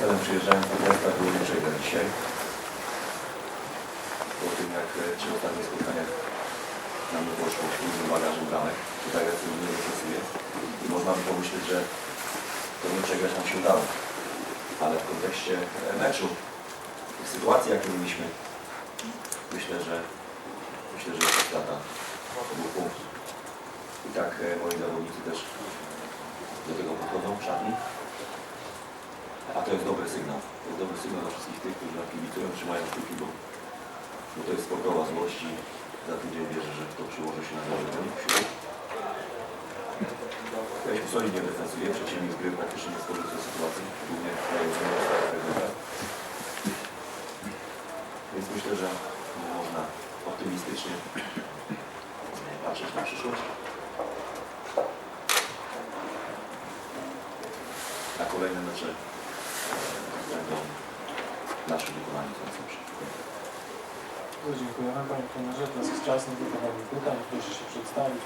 celem przyjeżdżając do miasta było nie przegrać dzisiaj. Po tym jak e, trzy ostatnie spotkania nam poszło z dużym bagażem bramek, tutaj raczej nie defensywnie. I można by pomyśleć, że to nie przegrać nam się udało. Ale w kontekście e, meczu, tych sytuacji, jakie mieliśmy, myślę, że myślę, że jest strata. To był punkt. I tak e, moi zawodnicy też do tego podchodzą w szatni. A to jest dobry sygnał. To jest dobry sygnał dla wszystkich tych, którzy nam kibicują, trzymają kciuki, bo, bo to jest sportowa złość i za tydzień wierzę, że to przyłoży się na dobry wynik wśród. Graliśmy solidnie w defensywie, przeciwnik z gry praktycznie nie skorzystał sytuacji, głównie w Więc myślę, że można optymistycznie patrzeć na przyszłość. A kolejne mecze będą w naszym wykonaniu coraz lepsze. Bardzo Dziękujemy Panie Trenerze. Teraz jest czas na zadawanie pytań. Proszę się przedstawić.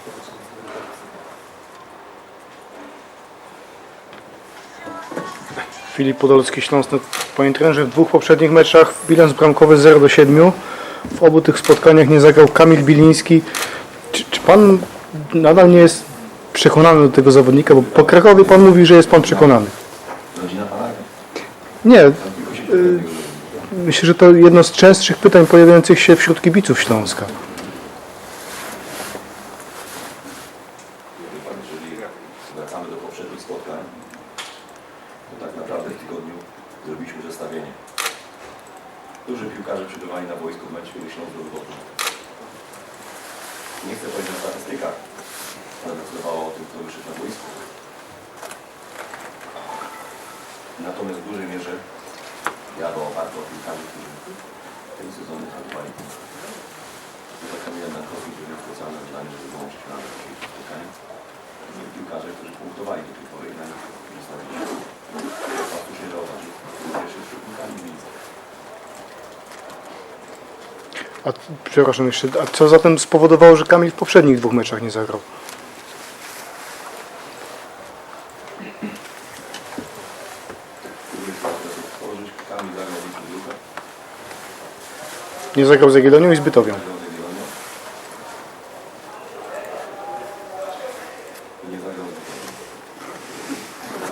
Z Filip Podolski, Śląsk. Panie trenerze, w dwóch poprzednich meczach bilans bramkowy 0 do 7. W obu tych spotkaniach nie zagrał Kamil Biliński. Czy, czy pan nadal nie jest przekonany do tego zawodnika? Bo po Krakowie pan mówi, że jest pan przekonany. Nie, y... myślę, że to jedno z częstszych pytań pojawiających się wśród kibiców Śląska. Wracamy do poprzednich spotkań, to tak naprawdę w tygodniu zrobiliśmy zestawienie. Duży piłkarze przybywali na boisku w meczu, Śląsk był dobrze. Nie chcę powiedzieć o statystykach, ale decydowało o tym, kto wyszedł na boisku. Natomiast w dużej mierze jadę oparty o piłkarzy, którzy zdobyli punkty. Jest taka jeden kroki, który jest specjalne zdanie, żeby dołączyć na dzisiejsze spotkanie. Piłkarze, którzy punktowali do tej pory na nich zostawiliśmy. Warto się zauważyć. Pierwszy z przeciwnikami Wińca. A przepraszam jeszcze, a co zatem spowodowało, że Kamil w poprzednich dwóch meczach nie zagrał? Luka, Nie zagrał z Jagiellonią i z Bytowią. Jagiellonią. Nie zagrał z Jagiellonią. Na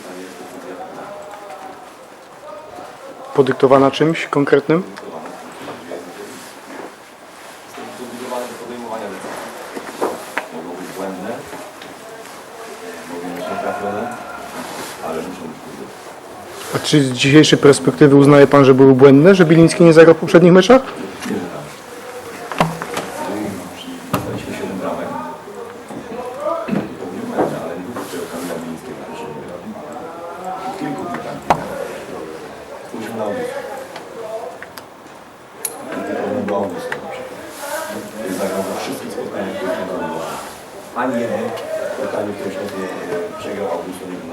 pytanie, Podyktowana czymś konkretnym? Jestem zobligowany do podejmowania decyzji. Mogą być błędne, mogą być nietrafione, ale muszą być podjęte. A czy z dzisiejszej perspektywy uznaje pan, że były błędne, że Biliński nie zagrał w poprzednich meczach? Nie wygramy. Dostaliśmy 7 bramek. To był mecz, ale nie na obóz. Nie